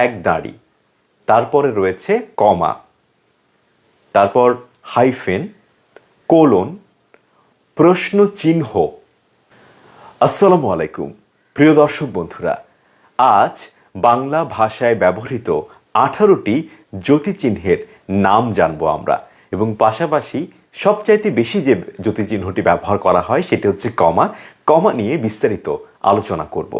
এক দাঁড়ি। তারপরে রয়েছে কমা। তারপর হাইফেন, কোলন প্রশ্ন চিহ্ন আসসালামু আলাইকুম, প্রিয় দর্শক বন্ধুরা, আজ বাংলা ভাষায় ব্যবহৃত আঠারোটি জ্যোতিচিহ্নের নাম জানব আমরা এবং পাশাপাশি সবচাইতে বেশি যে জ্যোতিচিহ্নটি ব্যবহার করা হয় সেটি হচ্ছে কমা। কমা নিয়ে বিস্তারিত আলোচনা করব।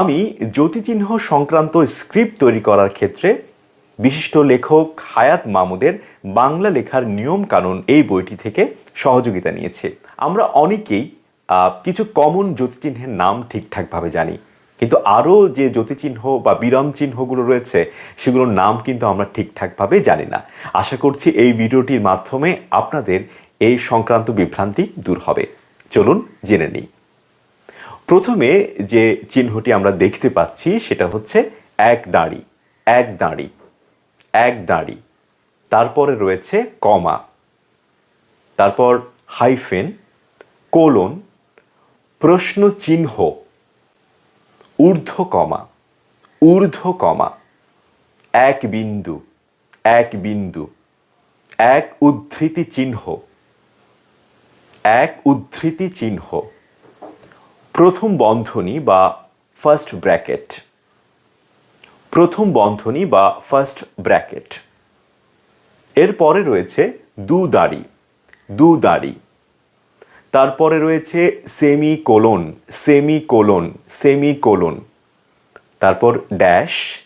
আমি জ্যোতিচিহ্ন সংক্রান্ত স্ক্রিপ্ট তৈরি করার ক্ষেত্রে বিশিষ্ট লেখক হায়াত মামুদের বাংলা লেখার নিয়ম কানুন এই বইটি থেকে সহযোগিতা নিয়েছে। আমরা অনেকেই কিছু কমন জ্যোতিচিহ্নের নাম ঠিকঠাকভাবে জানি, কিন্তু আরও যে জ্যোতিচিহ্ন বা বিরাম চিহ্নগুলো রয়েছে, সেগুলোর নাম কিন্তু আমরা ঠিকঠাকভাবে জানি না। আশা করছি এই ভিডিওটির মাধ্যমে আপনাদের এই সংক্রান্ত বিভ্রান্তি দূর হবে। চলুন জেনে নিই। প্রথমে যে চিহ্নটি আমরা দেখতে পাচ্ছি সেটা হচ্ছে এক দাঁড়ি এক দাঁড়ি এক দাঁড়ি। তারপরে রয়েছে কমা, তারপর হাইফেন, কোলন, প্রশ্ন চিহ্ন ঊর্ধ্ব কমা ঊর্ধ্ব কমা এক বিন্দু এক বিন্দু, এক উদ্ধৃতি চিহ্ন, এক উদ্ধৃতি চিহ্ন। প্রথম বন্ধনী বা ফার্স্ট ব্র্যাকেট প্রথম বন্ধনী বা ফার্স্ট ব্র্যাকেট এরপরে রয়েছে দু দাড়ি দু দাড়ি। তারপরে রয়েছে semi colon semi colon semi colon তারপর ড্যাশ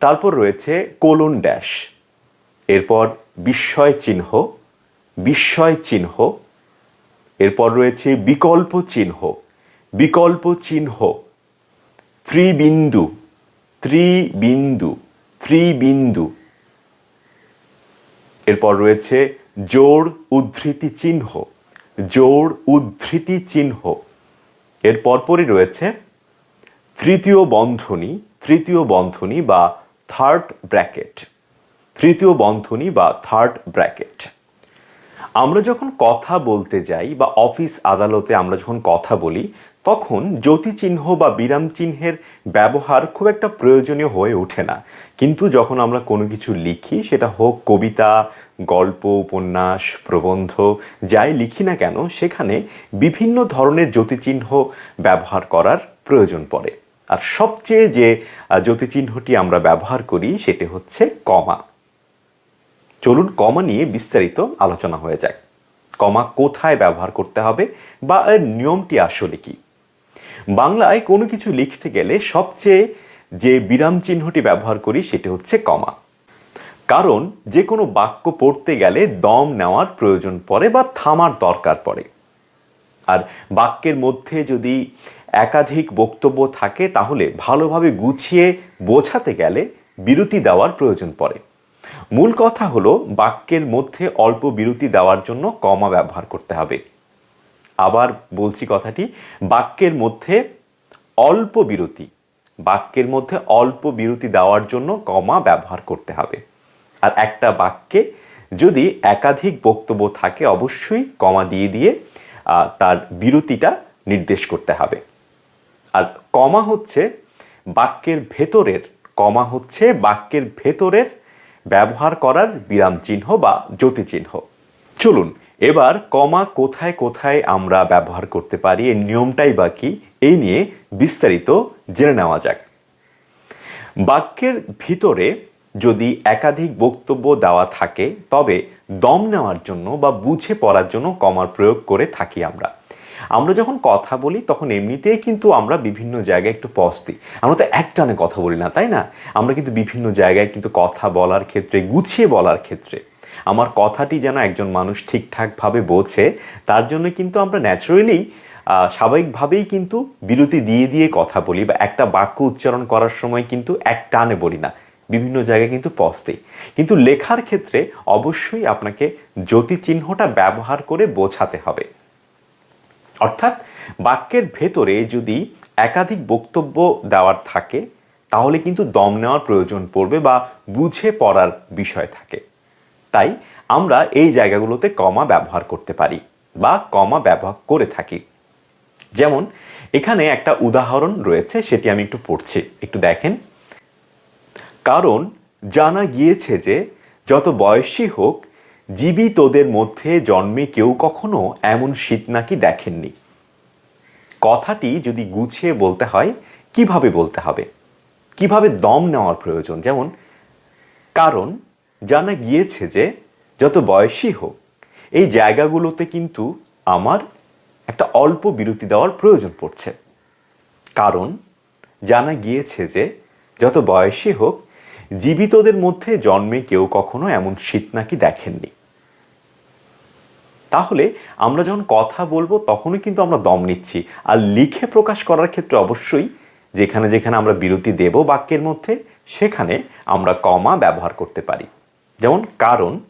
তারপর রয়েছে কোলন ড্যাশ এরপর বিস্ময় চিহ্ন বিস্ময় চিহ্ন। এরপর রয়েছে বিকল্প চিহ্ন। বিকল্প চিহ্ন, ত্রিবিন্দু ত্রিবিন্দু ত্রিবিন্দু। এরপর রয়েছে জোড় উদ্ধৃতি চিহ্ন, জোড় উদ্ধৃতি চিহ্ন। এর পরপরই রয়েছে তৃতীয় বন্ধনী তৃতীয় বন্ধনী বা থার্ড ব্র্যাকেট তৃতীয় বন্ধনী বা থার্ড ব্র্যাকেট আমরা যখন কথা বলতে যাই বা অফিস আদালতে আমরা যখন কথা বলি তখন জ্যোতিচিহ্ন বা বিরাম চিহ্নের ব্যবহার খুব একটা প্রয়োজনীয় হয়ে ওঠে না। কিন্তু যখন আমরা কোনো কিছু লিখি, সেটা হোক কবিতা, গল্প, উপন্যাস, প্রবন্ধ, যাই লিখি না কেন, সেখানে বিভিন্ন ধরনের জ্যোতিচিহ্ন ব্যবহার করার প্রয়োজন পড়ে। আর সবচেয়ে যে জ্যোতিচিহ্নটি আমরা ব্যবহার করি, সেটি হচ্ছে কমা। চলুন কমা নিয়ে বিস্তারিত আলোচনা হয়ে যায় কমা কোথায় ব্যবহার করতে হবে বা এর নিয়মটি আসলে কি? বাংলায় কোনো কিছু লিখতে গেলে সবচেয়ে যে বিরাম চিহ্নটি ব্যবহার করি সেটি হচ্ছে কমা। কারণ যে কোনো বাক্য পড়তে গেলে দম নেওয়ার প্রয়োজন পড়ে বা থামার দরকার পড়ে। আর বাক্যের মধ্যে যদি একাধিক বক্তব্য থাকে তাহলে ভালোভাবে গুছিয়ে বোঝাতে গেলে বিরতি দেওয়ার প্রয়োজন পড়ে। মূল কথা হলো বাক্যের মধ্যে অল্প বিরতি দেওয়ার জন্য কমা ব্যবহার করতে হবে। আবার বলছি কথাটি, বাক্যের মধ্যে অল্প বিরতি। বাক্যের মধ্যে অল্প বিরতি দেওয়ার জন্য কমা ব্যবহার করতে হবে। আর একটা বাক্যে যদি একাধিক বক্তব্য থাকে, অবশ্যই কমা দিয়ে দিয়ে তার বিরতিটা নির্দেশ করতে হবে। আর কমা হচ্ছে বাক্যের ভেতরের, কমা হচ্ছে বাক্যের ভেতরের ব্যবহার করার বিরাম চিহ্ন বা জ্যোতি চিহ্ন। চলুন এবার কমা কোথায় কোথায় আমরা ব্যবহার করতে পারি, এই নিয়মটাই বা কি, এই নিয়ে বিস্তারিত জেনে নেওয়া যাক। বাক্যের ভিতরে যদি একাধিক বক্তব্য দেওয়া থাকে, তবে দম নেওয়ার জন্য বা বুঝে পড়ার জন্য কমার প্রয়োগ করে থাকি আমরা। আমরা যখন কথা বলি, তখন এমনিতেই কিন্তু আমরা বিভিন্ন জায়গায় একটু পজ দিই। আমরা তো একটানে কথা বলি না, তাই না? আমরা কিন্তু বিভিন্ন জায়গায় কিন্তু কথা বলার ক্ষেত্রে, গুছিয়ে বলার ক্ষেত্রে আমার কথাটি যেন একজন মানুষ ঠিকঠাকভাবে বোঝে তার জন্য কিন্তু আমরা ন্যাচারালি স্বাভাবিকভাবেই কিন্তু বিরতি দিয়ে দিয়ে কথা বলি বা একটা বাক্য উচ্চারণ করার সময় কিন্তু এক টানে বলি না। বিভিন্ন জায়গায় কিন্তু পজ কিন্তু লেখার ক্ষেত্রে অবশ্যই আপনাকে জ্যোতি চিহ্নটা ব্যবহার করে বোঝাতে হবে। অর্থাৎ বাক্যের ভেতরে যদি একাধিক বক্তব্য দেওয়ার থাকে, তাহলে কিন্তু দম নেওয়ার প্রয়োজন পড়বে বা বুঝে পড়ার বিষয় থাকে। তাই আমরা এই জায়গাগুলোতে কমা ব্যবহার করতে পারি বা কমা ব্যবহার করে থাকি। যেমন এখানে একটা উদাহরণ রয়েছে, সেটি আমি একটু পড়ছি। একটু দেখেন। কারণ জানা গিয়েছে যে যত বয়সী হোক, জীবিতদের মধ্যে জন্মে কেউ কখনো এমন শীত নাকি দেখেননি। কথাটি যদি গুছিয়ে বলতে হয়, কীভাবে বলতে হবে? কীভাবে দম নেওয়ার প্রয়োজন? যেমন, কারণ জানা গিয়েছে যে যত বয়সী হোক, এই জায়গাগুলোতে কিন্তু আমার একটা অল্প বিরতি দেওয়ার প্রয়োজন পড়ছে। কারণ জানা গিয়েছে যে যত বয়সী হোক, জীবিতদের মধ্যে জন্মে কেউ কখনো এমন শীত নাকি দেখেননি। তাহলে আমরা যখন কথা বলব, তখনই কিন্তু আমরা দম নিচ্ছি। আর লিখে প্রকাশ করার ক্ষেত্রে অবশ্যই যেখানে যেখানে আমরা বিরতি দেব বাক্যের মধ্যে, সেখানে আমরা কমা ব্যবহার করতে পারি। যেমন কারণ,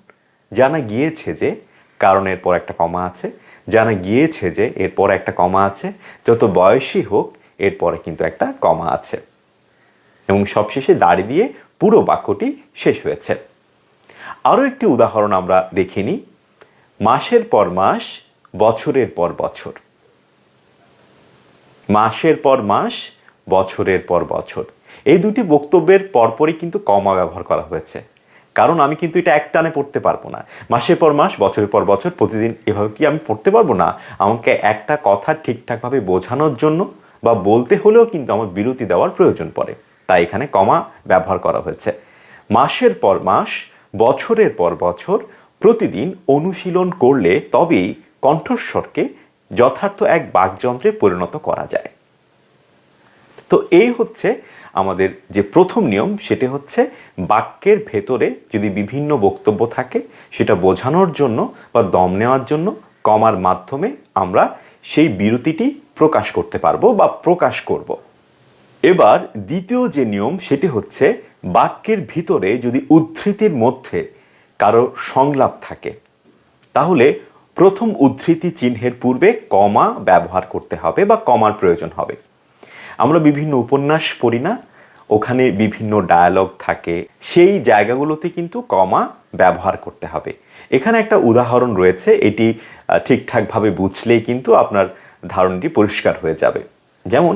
জানা গিয়েছে যে কারণের পর একটা কমা আছে, জানা গিয়েছে যে এরপর একটা কমা আছে, যত বয়সী হোক এরপরে কিন্তু একটা কমা আছে। এবং সবশেষে দাড়ি দিয়ে পুরো বাক্যটি শেষ হয়েছে। আরও একটি উদাহরণ আমরা দেখিনি, মাসের পর মাস, বছরের পর বছর। মাসের পর মাস, বছরের পর বছর। এই দুটি বক্তব্যের পরপরই কিন্তু কমা ব্যবহার করা হয়েছে। কারণ আমি কিন্তু এটা এক টানে পড়তে পারব না। মাসের পর মাস, বছরের পর বছর, প্রতিদিন এভাবে কি আমি পড়তে পারব না? আমাকে একটা কথা ঠিকঠাকভাবে বোঝানোর জন্য বা বলতে হলেও কিন্তু আমার বিরতি দেওয়ার প্রয়োজন পড়ে। তাই এখানে কমা ব্যবহার করা হয়েছে। মাসের পর মাস, বছরের পর বছর, প্রতিদিন অনুশীলন করলে তবেই কণ্ঠস্বরকে যথার্থ এক বাকযন্ত্রে পরিণত করা যায়। তো এই হচ্ছে আমাদের যে প্রথম নিয়ম সেটি হচ্ছে বাক্যের ভেতরে যদি বিভিন্ন বক্তব্য থাকে, সেটা বোঝানোর জন্য বা দম নেওয়ার জন্য কমার মাধ্যমে আমরা সেই বিরতিটি প্রকাশ করতে পারব বা প্রকাশ করব। এবার দ্বিতীয় যে নিয়ম সেটি হচ্ছে বাক্যের ভিতরে যদি উদ্ধৃতির মধ্যে কারও সংলাপ থাকে, তাহলে প্রথম উদ্ধৃতি চিহ্নের পূর্বে কমা ব্যবহার করতে হবে বা কমার প্রয়োজন হবে। আমরা বিভিন্ন উপন্যাস পড়ি না, ওখানে বিভিন্ন ডায়ালগ থাকে, সেই জায়গাগুলোতে কিন্তু কমা ব্যবহার করতে হবে। এখানে একটা উদাহরণ রয়েছে, এটি ঠিকঠাকভাবে বুঝলেই কিন্তু আপনার ধারণটি পরিষ্কার হয়ে যাবে। যেমন,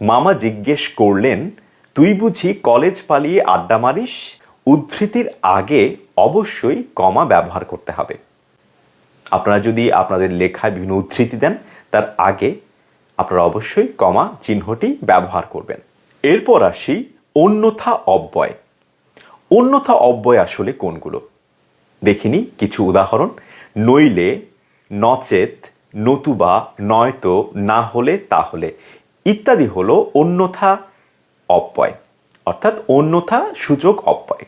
মামা জিজ্ঞেস করলেন, তুই বুঝি কলেজ পালিয়ে আড্ডা মারিস? উদ্ধৃতির আগে অবশ্যই কমা ব্যবহার করতে হবে। আপনারা যদি আপনাদের লেখায় বিভিন্ন উদ্ধৃতি দেন, তার আগে আপনারা অবশ্যই কমা চিহ্নটি ব্যবহার করবেন। এরপর আসি অন্যথা অব্যয়। অন্যথা অব্যয় আসলে কোনগুলো? দেখিনি, কিছু উদাহরণ। নইলে, নচেত, নতুবা, নয়তো, না হলে, তাহলে। ইত্যাদি হলো অন্যথা অব্যয়। অর্থাৎ অন্যথা সূচক অব্যয়।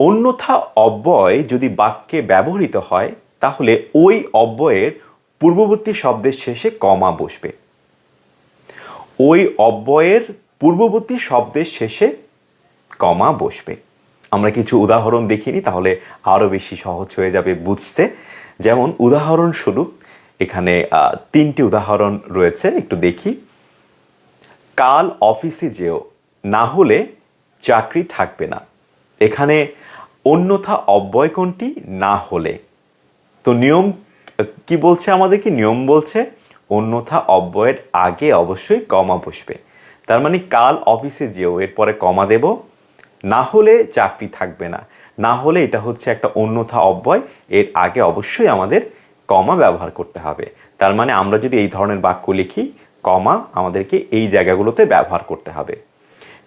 অন্যথা অব্যয় যদি বাক্যে ব্যবহৃত হয়, তাহলে ওই অব্যয়ের পূর্ববর্তী শব্দের শেষে কমা বসবে। ওই অব্যয়ের পূর্ববর্তী শব্দের শেষে কমা বসবে। আমরা কিছু উদাহরণ দেখিনি, তাহলে আরও বেশি সহজ হয়ে যাবে বুঝতে। যেমন উদাহরণস্বরূপ, এখানে তিনটি উদাহরণ রয়েছে, একটু দেখি। কাল অফিসে যেও, না হলে চাকরি থাকবে না। এখানে, অন্যথা অব্যয় কোনটি? না হলে। তো নিয়ম কি বলছে আমাদের কি নিয়ম বলছে অন্যথা অব্যয়ের আগে অবশ্যই কমা বসবে। তার মানে কাল অফিসে যেও, এরপরে কমা দেব। না হলে চাকরি থাকবে না। না হলে এটা হচ্ছে একটা অন্যথা অব্যয়, এর আগে অবশ্যই আমাদের কমা ব্যবহার করতে হবে। তার মানে আমরা যদি এই ধরনের বাক্য লিখি, কমা আমাদেরকে এই জায়গাগুলোতে ব্যবহার করতে হবে।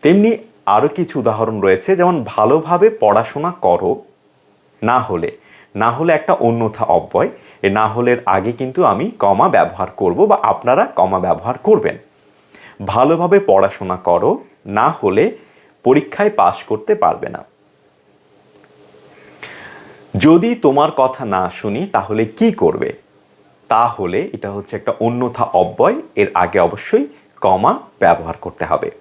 তেমনি আরও কিছু উদাহরণ রয়েছে, যেমন ভালোভাবে পড়াশোনা করো, না হলে। না হলে একটা অন্যথা অব্যয় না হলের আগে কিন্তু আমি কমা ব্যবহার করব বা আপনারা কমা ব্যবহার করবেন। ভালোভাবে পড়াশোনা করো, না হলে পরীক্ষায় পাশ করতে পারবে না। যদি তোমার কথা না শুনি তাহলে কি করবে? তাহলে এটা হচ্ছে একটা অন্যথা অব্যয়, এর আগে অবশ্যই কমা ব্যবহার করতে হবে।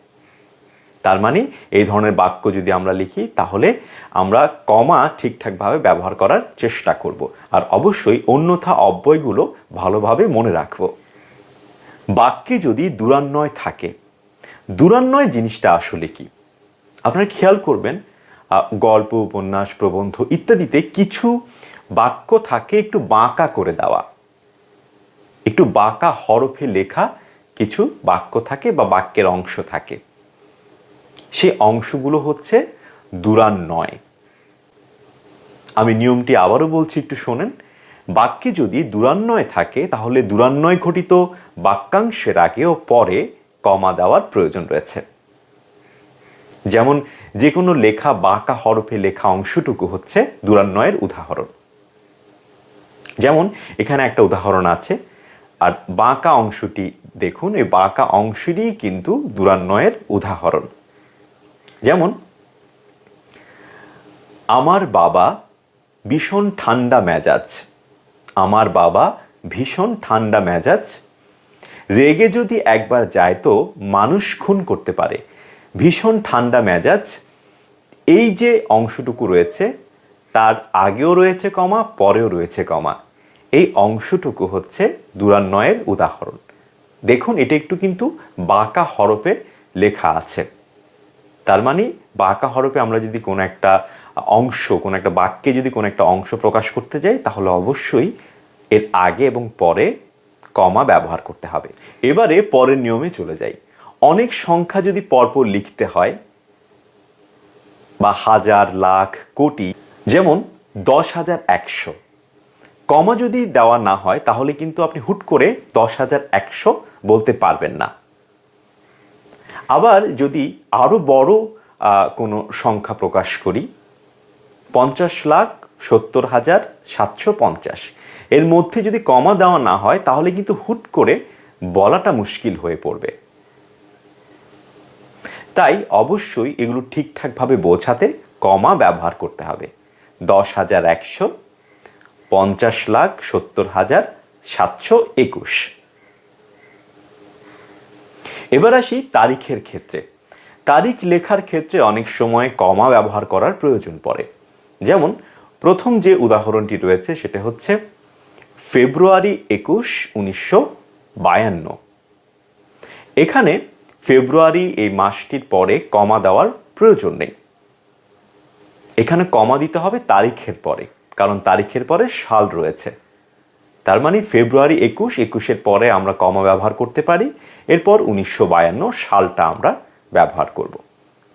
তার মানে এই ধরনের বাক্য যদি আমরা লিখি, তাহলে আমরা কমা ঠিকঠাকভাবে ব্যবহার করার চেষ্টা করব। আর অবশ্যই অন্যথা অব্যয়গুলো ভালোভাবে মনে রাখব। বাক্যে যদি দূরান্বয় থাকে, দূরান্বয় জিনিসটা আসলে কি? আপনারা খেয়াল করবেন গল্প, উপন্যাস, প্রবন্ধ ইত্যাদিতে কিছু বাক্য থাকে একটু বাঁকা করে দেওয়া। একটু বাঁকা হরফে লেখা কিছু বাক্য থাকে বা বাক্যের অংশ থাকে। সেই অংশগুলো হচ্ছে দূরান্বয়। আমি নিয়মটি আবারও বলছি, একটু শোনেন। বাক্যে যদি দূরান্বয় থাকে, তাহলে দূরান্বয় ঘটিত বাক্যাংশের আগে ও পরে কমা দেওয়ার প্রয়োজন রয়েছে। যেমন যে কোনো লেখা বাঁকা হরফে লেখা অংশটুকু হচ্ছে দূরান্বয়ের উদাহরণ। যেমন, এখানে একটা উদাহরণ আছে, আর বাঁকা অংশটি দেখুন, এই বাঁকা অংশটি কিন্তু দূরান্বয়ের উদাহরণ। যেমন, আমার বাবা ভীষণ ঠান্ডা মেজাজ। আমার বাবা ভীষণ ঠান্ডা মেজাজ। রেগে যদি একবার যায় তো মানুষ খুন করতে পারে। ভীষণ ঠান্ডা মেজাজ। এই যে অংশটুকু রয়েছে, তার আগেও রয়েছে কমা, পরেও রয়েছে কমা। এই অংশটুকু হচ্ছে দুরান্নয়ের উদাহরণ। দেখুন, এটা একটু কিন্তু বাঁকা হরফে লেখা আছে। তার মানে বাঁকা হরফে আমরা যদি কোনো একটা অংশ, কোনো একটা বাক্যে যদি কোনো একটা অংশ প্রকাশ করতে যাই, তাহলে অবশ্যই এর আগে এবং পরে কমা ব্যবহার করতে হবে। এবারে পরের নিয়মে চলে যাই। অনেক সংখ্যা যদি পরপর লিখতে হয়, বা হাজার, লাখ, কোটি, যেমন দশ হাজার একশো, কমা যদি দেওয়া না হয়, তাহলে কিন্তু আপনি হুট করে দশ হাজার একশো বলতে পারবেন না। আবার যদি আরও বড় কোনো সংখ্যা প্রকাশ করি, পঞ্চাশ লাখ সত্তর হাজার সাতশো পঞ্চাশ। এর মধ্যে যদি কমা দেওয়া না হয়, তাহলে কিন্তু হুট করে বলাটা মুশকিল হয়ে পড়বে। তাই অবশ্যই এগুলো ঠিকঠাকভাবে বোঝাতে কমা ব্যবহার করতে হবে। দশ হাজার একশো, পঞ্চাশ লাখ সত্তর হাজার সাতশো একুশ। এবার আসি তারিখের ক্ষেত্রে। তারিখ লেখার ক্ষেত্রে অনেক সময় কমা ব্যবহার করার প্রয়োজন পড়ে। যেমন, প্রথম যে উদাহরণটি রয়েছে সেটা হচ্ছে, ফেব্রুয়ারি একুশ উনিশশো বায়ান্ন। এখানে ফেব্রুয়ারি এই মাসটির পরে কমা দেওয়ার প্রয়োজন নেই। এখানে কমা দিতে হবে তারিখের পরে, কারণ তারিখের পরে সাল রয়েছে। তার মানে ফেব্রুয়ারি একুশ, একুশের পরে আমরা কমা ব্যবহার করতে পারি এরপর উনিশশো বায়ান্ন সালটা আমরা ব্যবহার করব।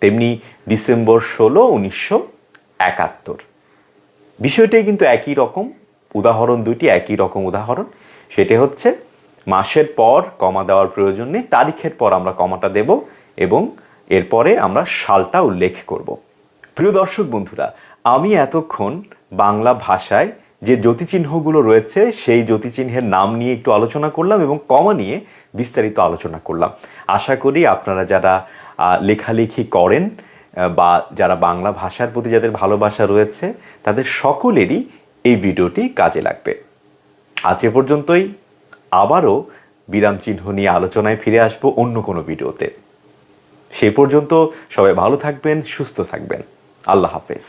তেমনি ডিসেম্বর ষোলো উনিশশো একাত্তর। বিষয়টাই কিন্তু একই রকম, উদাহরণ দুটি একই রকম উদাহরণ। সেটি হচ্ছে, মাসের পর কমা দেওয়ার প্রয়োজন নেই, তারিখের পর আমরা কমাটা দেব এবং এরপরে আমরা সালটা উল্লেখ করব। প্রিয় দর্শক বন্ধুরা, আমি এতক্ষণ বাংলা ভাষায় যে জ্যোতিচিহ্নগুলো রয়েছে, সেই জ্যোতিচিহ্নের নাম নিয়ে একটু আলোচনা করলাম এবং কমা নিয়ে বিস্তারিত আলোচনা করলাম। আশা করি আপনারা যারা লেখালেখি করেন বা যারা বাংলা ভাষার প্রতি যাদের ভালোবাসা রয়েছে, তাদের সকলেরই এই ভিডিওটি কাজে লাগবে। আজ এ পর্যন্তই। আবারও বিরাম চিহ্ন নিয়ে আলোচনায় ফিরে আসব অন্য কোনো ভিডিওতে। সে পর্যন্ত সবাই ভালো থাকবেন, সুস্থ থাকবেন। আল্লাহ হাফেজ।